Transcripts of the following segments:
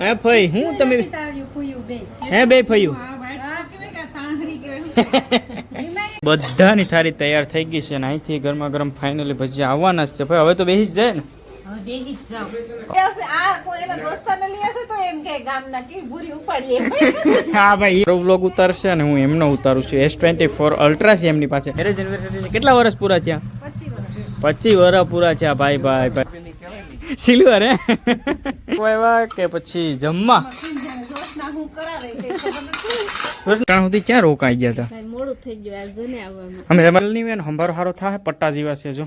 હે ફઈ હું તમે ફૂયું હે બે બીમારી બધાની થાળી તૈયાર થઈ ગઈ છે ને અહીંથી ગરમા ગરમ ફાઇનલી ભજીયા આવવાના જ છે. ભાઈ હવે તો બેસી જ જાય ને? હવે ભેગી જ જાઓ. એ હશે, આ કોઈ એના દોસ્તારને લઈ હશે તો એમ કે ગામના કે ભૂરી ઉપાડીએ. એમ. હા ભાઈ વ્લોગ ઉતારશે અને હું એમનો ઉતારું છું. એસ ટ્વેન્ટી ફોર અલ્ટ્રા છે એમની પાસે. કેટલા વર્ષ પૂરા થયા? પછી પચીસ વર્ષ પૂરા થયા. ભાઈ ભાઈ ભાઈ. સિલ્વર હે? એવા કે પછી જમવા? જાણે જોશના હું કરાવે કે ખબર નથી. ત્યાં સુધી ક્યાં રોકાઈ ગયા હતા મોડું થઈ ગયું અમે વેન હંભારો હારો થાય પટ્ટા જેવા છે જો.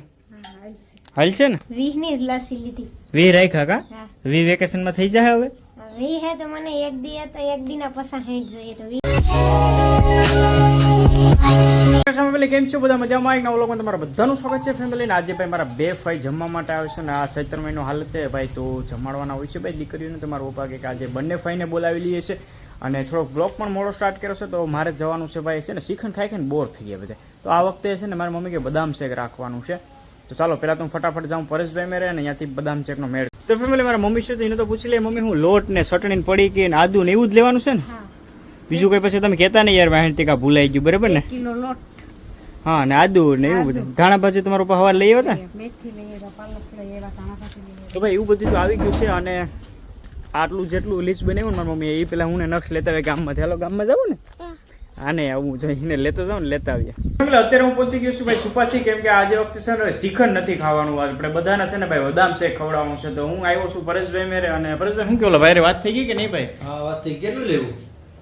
હાલ છે ને? વીહની જ લાસી લીધી. વી રાખ્યા કા? હા. વી વેકેશનમાં થઈ જાય હવે? વીહ હે તો મને એક દી તો એક પસા જોઈએ તો વીહ. કેમ છો બધા મજામાં? એક નવા વ્લોગમાં તમારા બધાનું સ્વાગત છે ફેમિલી ને આજે ભાઈ મારા બે ફાઈ જમવા માટે આવે છે ને આ ચૈત્ર મહિનો હાલત છે. ભાઈ તો જમાડવાના હોય છે ભાઈ દીકરીઓને, તમારો પપ્પા કે આજે બંને ફાઈને બોલાવી લઈએ છે અને થોડો વ્લોગ પણ મોડો સ્ટાર્ટ કર્યો છે, તો મારે જવાનું છે ભાઈ છે ને શીખણ ખાઈ ખાઈને બોર થઈ ગયા બધા. તો આ વખતે છે ને મારી મમ્મી કે બદામ શેક રાખવાનું છે. તો ચાલો, પહેલાં તો હું ફટાફટ જાઉં પરેશભાઈ મેરે અને અહીંયાથી બદામ શેકનો મેળ. તો ફેમિલી મારા મમ્મી છે તો એને તો પૂછી લે મમ્મી, હું લોટ ને ચટણી પડી કે આદુ ને એવું જ લેવાનું છે ને? બીજું કઈ પછી તમે કહેતા નહીં યાર વાહણ ટીકા ભૂલાઈ ગયું બરાબર ને? કિલો લોટ. હા ને આદુ ને એવું બધું. ધાણા ભાજી તમારો હવા લઈ આવ્યા મેથી લઈ આવ્યા પાલક લઈ આવ્યા ધાણા ભાજી લઈ આવ્યા. તો ભાઈ એવું બધું તો આવી ગયું છે અને આટલું જેટલું લિસ્ટ બનાવ્યું ને મારી મમ્મી એ પેલા હું ને નક્ષ લેતા આવે ગામમાં. હાલો ગામમાં જાવું ને. આને આવું જોઈને લેતો જાઉં ને લેતા આવીએ. એટલે અત્યારે હું પહોંચી ગયો છું ભાઈ સુપાસી કેમ કે આજે વખતે છે ને શિખર નથી ખાવાનું આપણે બધાને છે ને ભાઈ બદામ છે ખવડાવવાનું છે. તો હું આવ્યો છું પરેશભાઈ મેરે અને પરેશભાઈ શું કેવું ભાઈ વાત થઈ ગઈ કે નહીં ભાઈ? હા વાત થઈ કેટલું લેવું?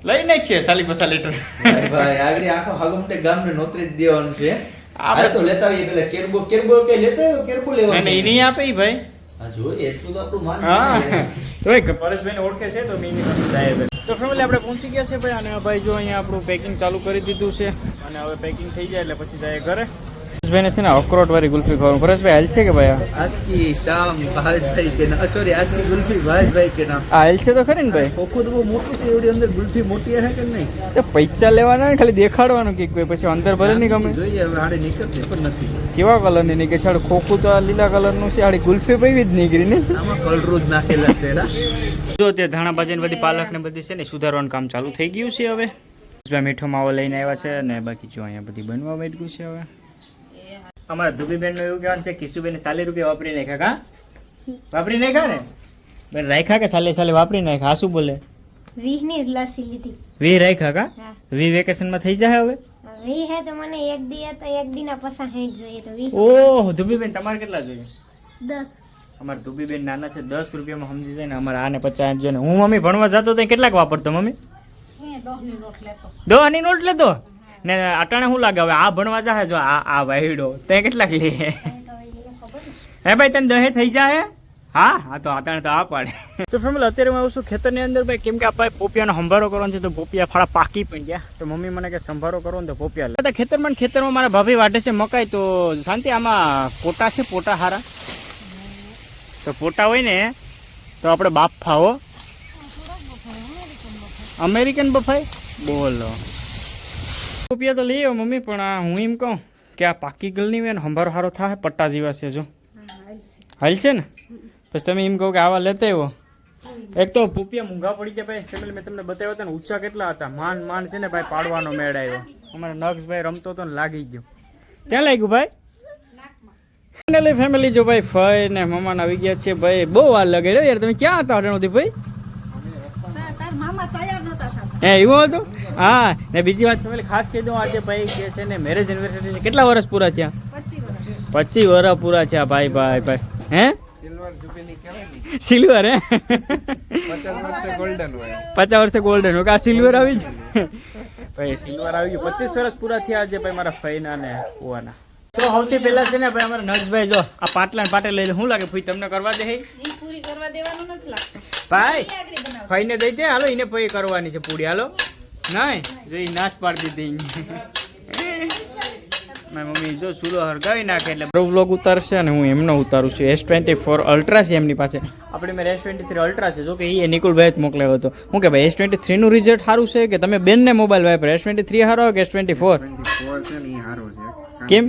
લઈને છે સાલી પસા લીટર ભાઈ ભાઈ આગળ આખો હાગમટે ગામને નોતરી જ દેવાનું છે. આપણે- આ તો લેતા આવીએ પેલા કેરબો કેરબો કે લેતા આવ્યો કેરબો લેવાનું અને એ આપે ભાઈ. હા જોઈએ એટલું તો આપણું માન હા. છે તો એક પરેશભાઈને ઓળખે છે તો મેં એની પાસે જાય. તો ફેમિલી આપણે પહોંચી ગયા છે ભાઈ અને ભાઈ જો અહીંયા આપણું પેકિંગ ચાલુ કરી દીધું છે અને હવે પેકિંગ થઈ જાય એટલે પછી જાય ઘરે. પરેશભાઈને છે ને અખરોટ વાળી ગુલ્ફી ખાવાનું. પરેશભાઈ હાલ છે કે ભાઈ આસકી શામ ભાઈ કે ના. સોરી આસ્કી ગુલ્ફી ભાઈ કે નામ આ હાલ છે તો ખરી ને ભાઈ? ખોખું તો બહુ મોટું છે એવડી અંદર ગુલ્ફી મોટી હે કે નહીં? તો પૈસા લેવાના ને ખાલી દેખાડવાનું કે કોઈ પછી અંદર ભલે નહીં ગમે. જોઈએ હવે આડે નીકળતી પણ નથી. કેવા કલરની નહીં છે ખોખું તો લીલા કલરનું છે આડી ગુલ્ફી પૈવી જ નીકળી ને. આમાં કલરું જ નાખેલા છે જો તે ધાણા ભાજી બધી પાલક ને બધી છે ને સુધારવાનું કામ ચાલુ થઈ ગયું છે હવે. મીઠો માવો લઈને આવ્યા છે અને બાકી જો અહીંયા બધી બનવા માંડ્યું છે હવે. અમારા ધુબીબેનનું એવું કહેવાનું છે કિશુબેન સાલી રૂપિયા વાપરી નાખ્યા કા? વાપરી નાખ્યા ને? બેન રાખ્યા કે સાલે સાલે વાપરી નાખ્યા? શું બોલે? વીહની લાસી લીધી. વી રાખ્યા કા? વી વી વેકેશનમાં થઈ જાય હવે? વી હે તો મને એક દી તો એક દીના પસા હેઠ જોઈએ તો વી ઓહ ધુબીબેન તમારે કેટલા જોઈએ? દસ. અમારા ધુબીબેન નાના છે દસ રૂપિયામાં સમજી જાય ને અમારા આને પચાસ જોઈએ ને. હું મમ્મી ભણવા જતો તો કેટલાક વાપરતો મમ્મી? દોહની નોટ લેતો. દવાની નોટ લેતો? ને અટાણે શું લાગે હવે આ ભણવા જાહે જો આ આ વાયડો. તે કેટલાક લે. હે ભાઈ તને દહે થઈ જાય હા હા તો અટાણે તો આ પાડે. તો ફેમિલી અત્યારે હું આવું છું ખેતરની અંદર ભાઈ. કેમ કે આપણે પોપિયાનો સંભારો કરવાનો છે તો પોપિયા ફાળા પાકી પણ ગયા. તો મમ્મી મને કે સંભારો કરો ને તો પોપિયા લે. ખેતરમાં ખેતરમાં મારા ભાભી વાટે છે મકાઈ તો શાંતિ આમાં પોટા છે પોટા હારા. તો પોટા હોય ને તો આપણે બાપ ફાવો. અમેરિકન બફાઈ બોલો. રૂપિયા તો લઈ આવ્યો મમ્મી પણ આ હું એમ કહું કે આ પાકી ગલની હોય ને હંભારો હારો થાય પટ્ટા જેવા છે જો. હાલ છે ને? પછી તમે એમ કહો કે આવા લેતા આવ્યો એક તો પૂપિયા મૂંઘા પડી ગયા ભાઈ. ફેમિલી મેં તમને બતાવ્યો હતા ને ઊંચા કેટલા હતા? માન માન છે ને ભાઈ પાડવાનો મેળ આવ્યો. અમારા નક્ષભાઈ રમતો હતો ને લાગી ગયો. ક્યાં લાગ્યું ભાઈ? ફાઇનલી ફેમિલી જો ભાઈ ફઈ ને મમાન આવી ગયા છે ભાઈ. બહુ વાર લગે યાર તમે ક્યાં હતા અટણોથી ભાઈ? હે એવું હતું? હા ને બીજી વાત તમે ખાસ કહી દઉં આજે ભાઈ કે છે ને મેરેજ એનિવર્સરી કેટલા વર્ષ પૂરા થયા. પચીસ વર્ષ. પૂરા થયા ભાઈ ભાઈ ભાઈ. હે? સિલ્વર હે? પચાસ વર્ષે ગોલ્ડન હોય. આ સિલ્વર આવી જ. ભાઈ સિલ્વર આવી ગયું. પચીસ વર્ષ પૂરા થયા આજે ભાઈ મારા ફઈના ને કુવાના. તો સૌથી પહેલા છે ને ભાઈ અમારા નર્સભાઈ જો આ પાટલા ને પાટે લઈ લે શું લાગે? ફૂઈ તમને કરવા દે હે? પૂરી કરવા દેવાનું નથી લાગતું. ભાઈ ફઈને દઈ દે. હાલો એને પછી કરવાની છે પૂરી. હાલો. નહીં જો ઈ નાશ પાડી દીધી મારી મમ્મી જો ચૂલો હળગાવી નાખે એટલે બરો વ્લોગ ઉતારશે અને હું એમનો ઉતારું છું. એસ ટ્વેન્ટી ફોર અલ્ટ્રા છે એમની પાસે. આપણે મેં એસ ટ્વેન્ટી થ્રી અલ્ટ્રા છે. જો કે એ નિકુલભાઈ જ મોકલ્યો હતો. હું કે ભાઈ એસ ટ્વેન્ટી થ્રીનું રિઝલ્ટ સારું છે કે તમે બેનને મોબાઈલ વાપરો એસ ટ્વેન્ટી થ્રી સારો કે એસ ટ્વેન્ટી ફોર? 24 છે ને ઈ હારો છે. કારણ કેમ?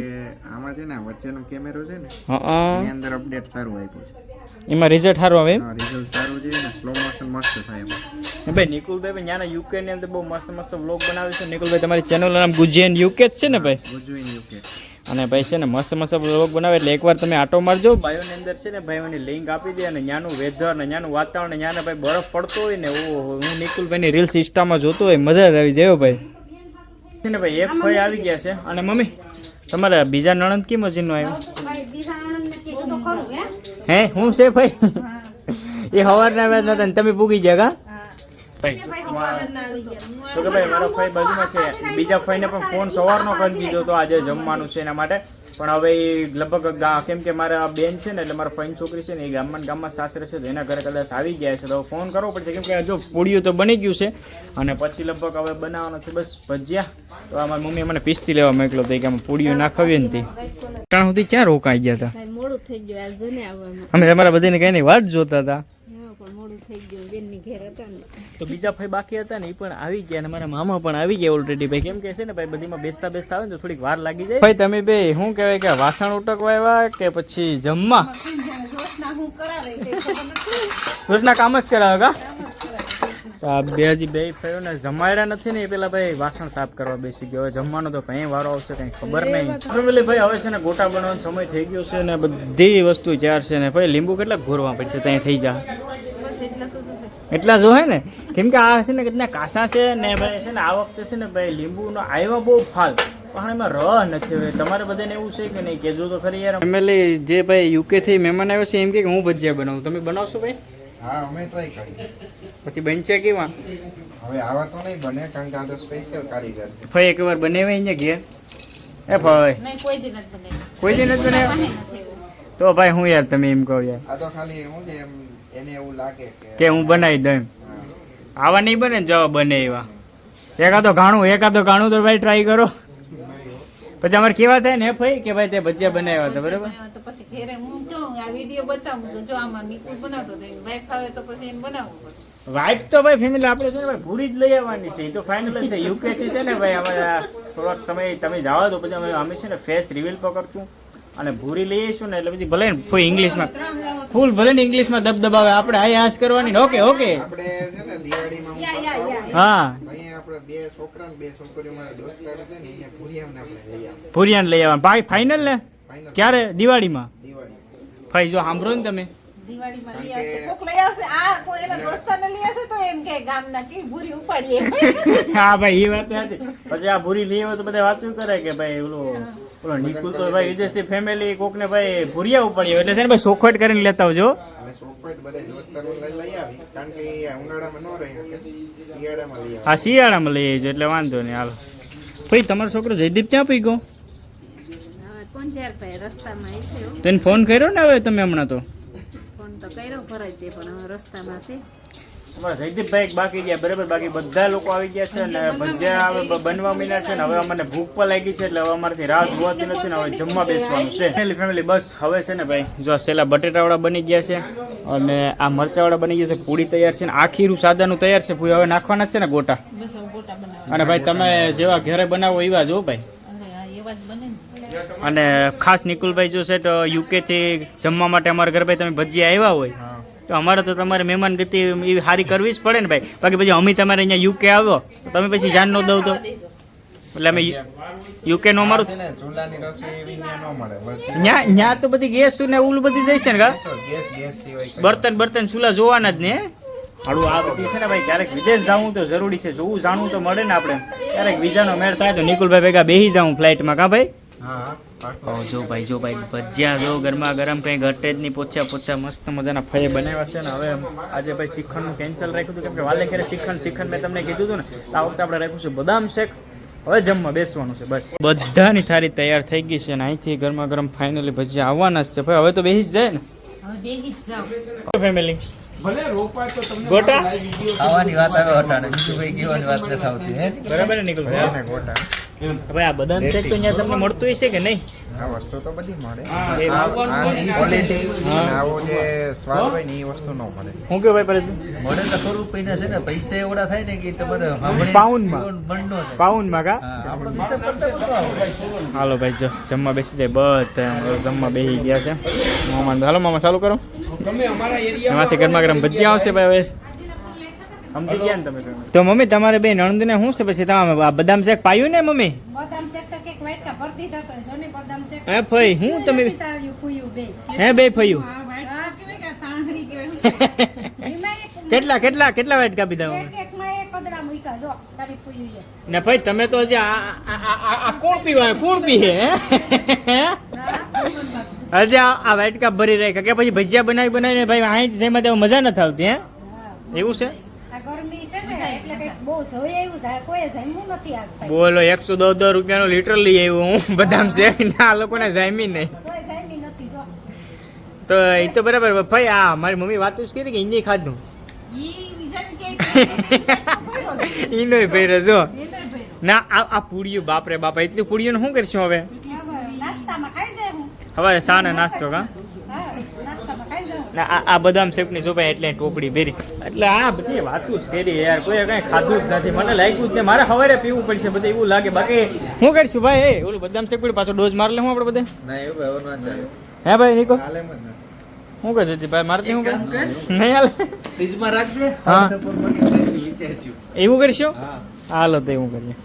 આમાં છે ને વચ્ચેનો કેમેરો છે ને એની અંદર અપડેટ સારું આપ્યું છે. એમાં રિઝલ્ટ સારું આવે એમ? રિઝલ્ટ સારું છે ને સ્લો મોશન મસ્ત થાય એમાં. ભાઈ નિકુલભાઈ ભાઈ ત્યાંના યુકે ની અંદર બહુ મસ્ત મસ્ત વ્લોગ બનાવે છે. નિકુલભાઈ તમારી ચેનલ નામ ગુજેન યુકે જ છે ને ભાઈ? ગુજેન યુકે અને ભાઈ છે ને મસ્ત મસ્ત વ્લોગ બનાવે. એટલે એકવાર તમે આટો મારજો. બાયોની અંદર છે ને ભાઈઓની લિંક આપી દે અને ત્યાંનું વેધર ને ત્યાંનું વાતાવરણ ત્યાંના ભાઈ બરફ પડતો હોય ને ઓહો હું નિકુલભાઈની રીલ્સ ઇન્સ્ટામાં જોતો હોય મજા જ આવી જાય ભાઈ. છે ને ભાઈ એક ભાઈ આવી ગયા છે. અને મમ્મી તમારા બીજા નણંદ કેમ હજીનું આવ્યું? તો ખરું હે હે હું છે ભાઈ? એ સવારના આવ્યા જ નતા ને તમે પૂગી ગયા કા? ભાઈ તો કે ભાઈ મારો ફઈ બાજુમાં છે. બીજા ફઈને પણ ફોન સવારનો કરી દીધો તો આજે જમવાનું છે એના માટે. પણ હવે એ લગભગ કેમ કે મારા બેન છે ને એટલે મારા ફાઈન છોકરી છે ને એ ગામમાં ગામમાં સાસરે છે તો એના ઘરે કદાચ આવી ગયા છે તો ફોન કરવો પડશે. કેમ કે જો પૂડિયું તો બની ગયું છે અને પછી લગભગ હવે બનાવવાનો છે બસ ભજીયા. તો આ મારી મમ્મી મને પિસ્તી લેવા મોકલો તો કે આમાં પૂડિયું નાખાવી ને તે. ત્યાં સુધી ક્યાં રોકાઈ ગયા હતા મોડું થઈ ગયું અમે તમારા બધાને કઈ વાટ જોતા હતા થઈ ગયો બેનની ઘેર હતા ને. તો બીજા ભાઈ બાકી હતા ને એ પણ આવી ગયા અને મારા મામા પણ આવી ગયા ઓલરેડી ભાઈ કેમ કે છે ને ભાઈ બધીમાં બેસતા બેસતા આવે ને તો થોડીક વાર લાગી જાય. ભાઈ તમે બે શું કહેવાય કે વાસણ ઉટકવા આવ્યા કે પછી જમવા. રોજના કામ જ કરાવે કા? તો બે હજી બે ફેરો ને જમાડ્યા નથી ને એ પેલા ભાઈ વાસણ સાફ કરવા બેસી ગયો. હવે જમવાનો તો કઈ વારો આવશે કઈ ખબર નહીં. ફેમિલી ભાઈ હવે છે ને ગોટા બનાવવાનો સમય થઈ ગયો છે ને બધી વસ્તુ ચાર છે ને ભાઈ લીંબુ કેટલા ઘોરવા પડશે ત્યાં થઈ જાય બસ એટલા તો જોઈએ. એટલા જો હે ને? કેમ કે આ છે ને કેટલા કાસા છે ને ભાઈ છે ને આ વખતે છે ને ભાઈ લીંબુનો આવ્યા બહુ ફાલ પણ એમાં રહ નથી હવે. તમારે બધાને એવું છે કે નહીં? કેજો તો ખરી યાર. ફેમિલી જે ભાઈ યુકે થી મહેમાન આવ્યો છે એમ કે હું ભજીયા બનાવું. તમે બનાવશો ભાઈ? હા અમે ટ્રાય કરી પછી બનશે કેવા? હવે આવા તો નહીં બને કારણ કે આ તો સ્પેશિયલ કારીગર છે. ભાઈ એકવાર બનાવે અહીંયા ઘેર. એ ભાઈ નહીં કોઈ દી નથી બને કોઈ દી નથી. એવું. તો ભાઈ હું યાર તમે એમ કહો યાર. આ તો ખાલી શું છે એમ એને એવું લાગે કે કે હું બનાવી દઉં આવા નહીં બને જવા બને એવા. એકાદો ઘાણું એકાદો ઘાણું તો ભાઈ ટ્રાય કરો. પછી અમારે કેવા થાય ને ભાઈ કે ભાઈ તે ભજીયા બનાવ્યા હતા બરાબર? તો પછી ઘેરે હું કહું આ વીડિયો બતાવું તો જો આમાં નિકુલ બનાવતો તો વાઈફ આવે તો પછી એને બનાવવું પડે. વાઇફ તો ભાઈ ફેમિલી આપણે છે ને ભાઈ ભૂરી જ લઈ આવવાની છે. એ તો ફાઇનલ છે. યુકે થી છે ને ભાઈ અમારે થોડોક સમય તમે જાઓ તો પછી અમે અમે છે ને ફેસ રિવીલ પકડશું અને ભૂરી લઈ આવીશું ને એટલે પછી ભલે ને ફૂલ ઇંગ્લિશમાં ફૂલ ભલે ને ઇંગ્લિશમાં દબદબાવે આપણે આ આશ કરવાની ને ઓકે ઓકે આપણે છે ને દિવાળીમાં હું. અહીંયા આપણે બે છોકરા ને બે છોકરીઓ મારા દોસ્તારો છે ને અહીંયા ભૂરિયામને આપણે લઈ આવે ભૂરિયાને લઈ આવવાનું. ભાઈ ફાઇનલ ને? ક્યારે? દિવાળીમાં? દિવાળી ભાઈ જો સાંભળો ને તમે. દિવાળીમાં લઈ આવશે. કોક લઈ આવશે. આ કોઈ એના દોસ્તારને લઈ આવશે તો એમ કે ગામના કે ભૂરી ઉપાડીએ. હા ભાઈ એ વાત હતી પછી આ ભૂરી લઈ આવે તો બધા વાતું કરે કે ભાઈ ઓલો ઓલો નિકુલ તો ભાઈ વિદેશથી ફેમિલી કોકને ભાઈ ભૂરિયા ઉપાડી એટલે છે ને ભાઈ સોખવટ કરીને લેતા આવજો. અને ચોકલેટ બધા દોસ્તારો લઈ લઈ આવી. કારણ કે એ ઉનાળામાં ન રહી શકે શિયાળામાં લઈ આવજો એટલે વાંધો નહીં હાલો. ભાઈ તમારો છોકરો જયદીપ ક્યાં પી ગયો? હવે કોણ ચાર ભાઈ રસ્તામાં આવશે હો. તેને ફોન કર્યો ને હવે તમે હમણાં તો? ફોન તો કર્યો ભરાય તે પણ હવે રસ્તામાં છે. અમારા જયદીપભાઈ બાકી ગયા બરાબર? બાકી બધા લોકો આવી ગયા છે અને ભજીયા હવે બનવા મીના છે ને હવે અમને ભૂખ પણ લાગી છે એટલે હવે અમારાથી રાહ જોવાતી નથી ને હવે જમવા બેસવાનું છે. ફેમિલી ફેમિલી બસ હવે છે ને ભાઈ જો સેલા બટેટાવાળા બની ગયા છે અને આ મરચાવાળા બની ગયા છે પૂડી તૈયાર છે ને આ ખીરું સાદાનું તૈયાર છે પૂરી હવે નાખવાના છે ને ગોટા. બસ હવે ગોટા બનાવવા અને ભાઈ તમે જેવા ઘરે બનાવો એવા જો ભાઈ. એવા જ બને અને ખાસ નિકુલભાઈ જો છે તો યુકે થી જમવા માટે અમારા ઘર ભાઈ તમે ભજીયા આવ્યા હોય તો અમારે તો તમારે મહેમાન ગતિ એ સારી કરવી જ પડે ને ભાઈ. બાકી પછી અમે તમારે અહીંયા યુકે આવ્યો તમે પછી જાન ન દઉં તો? એટલે અમે યુકે નો અમારું ત્યાં ન્યા તો બધી ગેસ ને ઓલું બધી છે ને બર્તન બર્તન ચૂલા જોવાના જ ને? હાડું આ બધી છે ને ભાઈ ક્યારેક વિદેશ જવું તો જરૂરી છે જોવું જાણવું તો મળે ને આપણે. ક્યારેક વિઝાનો મેળ થાય તો નિકુલભાઈ ભેગા બેસી જાઉં ફ્લાઇટમાં કા ભાઈ? જો ભાઈ જો ભાઈ ભજીયા જો ગરમા ગરમ કંઈ ઘટે જ નહીં પોચા પોચા મસ્ત મજાના ફળે બનાવ્યા છે ને હવે આજે ભાઈ શ્રીખંડનું કેન્સલ રાખ્યું હતું કેમ કે વાલે ઘેરે શ્રીખંડ શ્રીખંડ મેં તમને કીધું હતું ને તો આ વખતે આપણે રાખ્યું છે બદામ શેક. હવે જમવા બેસવાનું છે બસ. બધાની થારી તૈયાર થઈ ગઈ છે અને અહીંથી ગરમા ગરમ ફાઇનલી ભજીયા આવવાના જ છે. ભાઈ હવે તો બેસી જ જાય ને? ફેમિલી ભલે રોપા તો તમને ગોટા? ખાવાની વાત આવે હટાડે બીજું કઈ કહેવાની વાત નથી આવતી બરાબર નીકળ ગોટા. ભાઈ આ બદામ શેક તો અહીંયા તમને મળતું હશે કે નહીં? આ વસ્તુ તો બધી મળે. આની ક્વોલિટી આવો જે સ્વાદ હોય ને એ વસ્તુ ન મળે. હું કે ભાઈ પરેશ મળે તો ખરું પૈના છે ને પૈસે એવડા થાય ને કે તમારે પાઉન્ડમાં. પાઉન્ડમાં કા. હાલો ભાઈ જો જમવા બેસી જાય બધા જમવા બેસી ગયા છે. મામા હાલો મામા ચાલુ કરો. એમાંથી ગરમા ગરમ ભજીયા આવશે ભાઈ હવે. સમજી ગયા ને તમે તો મમ્મી તમારે બે નણંદને શું છે? પછી તમે આ બદામ શેક પાયું ને મમ્મી? બદામ શેક તો કેક વાટકા ભર દીધા તો જો ને બદામ શેક? હે ફઈ હું તમે બે. હે બે ફયું? કેટલા કેટલા કેટલા વાટકા પીધા એક એકમાં એક કદડા મૂક્યા જો તારી ફૂયું ને ભાઈ તમે તો હજી આ કોણ પીવા કોણ પીએ? હે? હજી આ વાટકા ભરી રાખ્યા કે પછી ભજીયા બનાવી બનાવીને ભાઈ અહીં જેમાં તેમાં મજા નથી આવતી હે. એવું છે આ ગરમી છે ને એટલે કઈ બહુ જોઈ આવ્યું છે કોઈ જમ્યું નથી આજ બોલો એકસો દસ દસ રૂપિયાનો લીટર લઈ આવ્યો હું. બદામ શેક ને લોકોને જામી નહીં. તો એ તો બરાબર ભાઈ આ મારી મમ્મી વાત જ કરી કે ઇન્દી ખાધું. ઈનો ભાઈ જો. ના આ આ પૂડીઓ બાપરે બાપા એટલી ને શું કરશું હવે? હવે સાને નાસ્તો કા હા નાસ્તામાં ખાઈ જાઉં ના આ આ બદામ શેકની સોપાઈ એટલે ટોપડી ભેરી. એટલે આ બધી વાતું જ કરી યાર કોઈ કઈ ખાધું જ નથી. મને લાગ્યું જ ને મારે સવારે પીવું પડશે બધું એવું લાગે. બાકી શું કરીશું ભાઈ? એ ઓલું બદામ શેક પડી પાછો ડોઝ માર લે હું આપણે બધે. ના એવું હવે ના ચાલે. હે ભાઈ નિકો? હું કહે છે ભાઈ મારતી કર. નહીં હાલે? ફ્રીજમાં રાખજે હા. એવું કરશો? હા. હાલો તો એવું કરીએ.